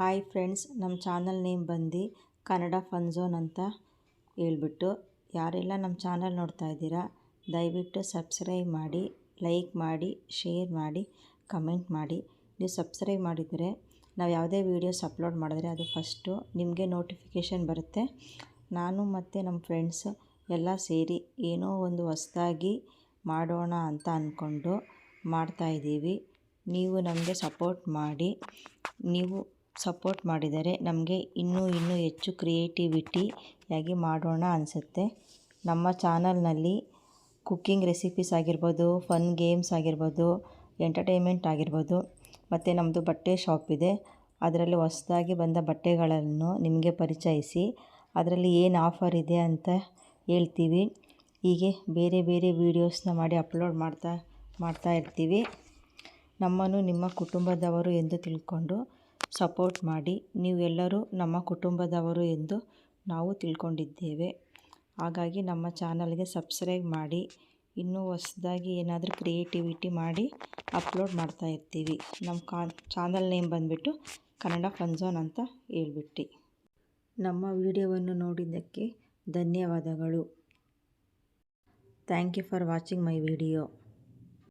Hi friends ನಮ್ಮ channel name ಬಂದು Kannada fun zone ಅಂತ ಹೇಳ್ಬಿಟ್ಟು ಯಾರೆಲ್ಲ ನಮ್ಮ ಚಾನಲ್ ನೋಡ್ತಾ ಇದ್ದೀರಾ, ದಯವಿಟ್ಟು ಸಬ್ಸ್ಕ್ರೈಬ್ ಮಾಡಿ ಲೈಕ್ ಮಾಡಿ ಶೇರ್ ಮಾಡಿ ಕಮೆಂಟ್ ಮಾಡಿ. ನೀವು ಸಬ್ಸ್ಕ್ರೈಬ್ ಮಾಡಿದರೆ ನಾವು ಯಾವುದೇ ವೀಡಿಯೋಸ್ ಅಪ್ಲೋಡ್ ಮಾಡಿದ್ರೆ ಅದು ಫಸ್ಟು ನಿಮಗೆ ನೋಟಿಫಿಕೇಷನ್ ಬರುತ್ತೆ. ನಾನು ಮತ್ತು ನಮ್ಮ ಫ್ರೆಂಡ್ಸ್ ಎಲ್ಲ ಸೇರಿ ಏನೋ ಒಂದು ಹೊಸ್ದಾಗಿ ಮಾಡೋಣ ಅಂತ ಅಂದ್ಕೊಂಡು ಮಾಡ್ತಾಯಿದ್ದೀವಿ ನೀವು ನಮಗೆ ಸಪೋರ್ಟ್ ಮಾಡಿ, ನೀವು ಸಪೋರ್ಟ್ ಮಾಡಿದರೆ ನಮಗೆ ಇನ್ನೂ ಇನ್ನೂ ಹೆಚ್ಚು ಕ್ರಿಯೇಟಿವಿಟಿಯಾಗಿ ಮಾಡೋಣ ಅನಿಸುತ್ತೆ. ನಮ್ಮ ಚಾನಲ್ನಲ್ಲಿ ಕುಕ್ಕಿಂಗ್ ರೆಸಿಪೀಸ್ ಆಗಿರ್ಬೋದು, ಫನ್ ಗೇಮ್ಸ್ ಆಗಿರ್ಬೋದು, ಎಂಟರ್ಟೈನ್ಮೆಂಟ್ ಆಗಿರ್ಬೋದು, ಮತ್ತು ನಮ್ಮದು ಬಟ್ಟೆ ಶಾಪ್ ಇದೆ. ಅದರಲ್ಲಿ ಹೊಸದಾಗಿ ಬಂದ ಬಟ್ಟೆಗಳನ್ನು ನಿಮಗೆ ಪರಿಚಯಿಸಿ ಅದರಲ್ಲಿ ಏನು ಆಫರ್ ಇದೆ ಅಂತ ಹೇಳ್ತೀವಿ. ಹೀಗೆ ಬೇರೆ ಬೇರೆ ವೀಡಿಯೋಸ್ನ ಮಾಡಿ ಅಪ್ಲೋಡ್ ಮಾಡ್ತಾ ಮಾಡ್ತಾ ಇರ್ತೀವಿ. ನಮ್ಮನ್ನು ನಿಮ್ಮ ಕುಟುಂಬದವರು ಎಂದು ತಿಳ್ಕೊಂಡು ಸಪೋರ್ಟ್ ಮಾಡಿ ನೀವೆಲ್ಲರೂ ನಮ್ಮ ಕುಟುಂಬದವರು ಎಂದು ನಾವು ತಿಳ್ಕೊಂಡಿದ್ದೇವೆ. ಹಾಗಾಗಿ ನಮ್ಮ ಚಾನಲ್ಗೆ ಸಬ್ಸ್ಕ್ರೈಬ್ ಮಾಡಿ, ಇನ್ನೂ ಹೊಸ್ದಾಗಿ ಏನಾದರೂ ಕ್ರಿಯೇಟಿವಿಟಿ ಮಾಡಿ ಅಪ್ಲೋಡ್ ಮಾಡ್ತಾ ಇರ್ತೀವಿ. ನಮ್ಮ ಕಾ, ಚಾನಲ್ ನೇಮ್ ಬಂದುಬಿಟ್ಟು ಕನ್ನಡ ಫನ್ಝೋನ್ ಅಂತ ಹೇಳ್ಬಿಟ್ಟು. ನಮ್ಮ ವಿಡಿಯೋವನ್ನು ನೋಡಿದ್ದಕ್ಕೆ ಧನ್ಯವಾದಗಳು. Thank you for watching my video.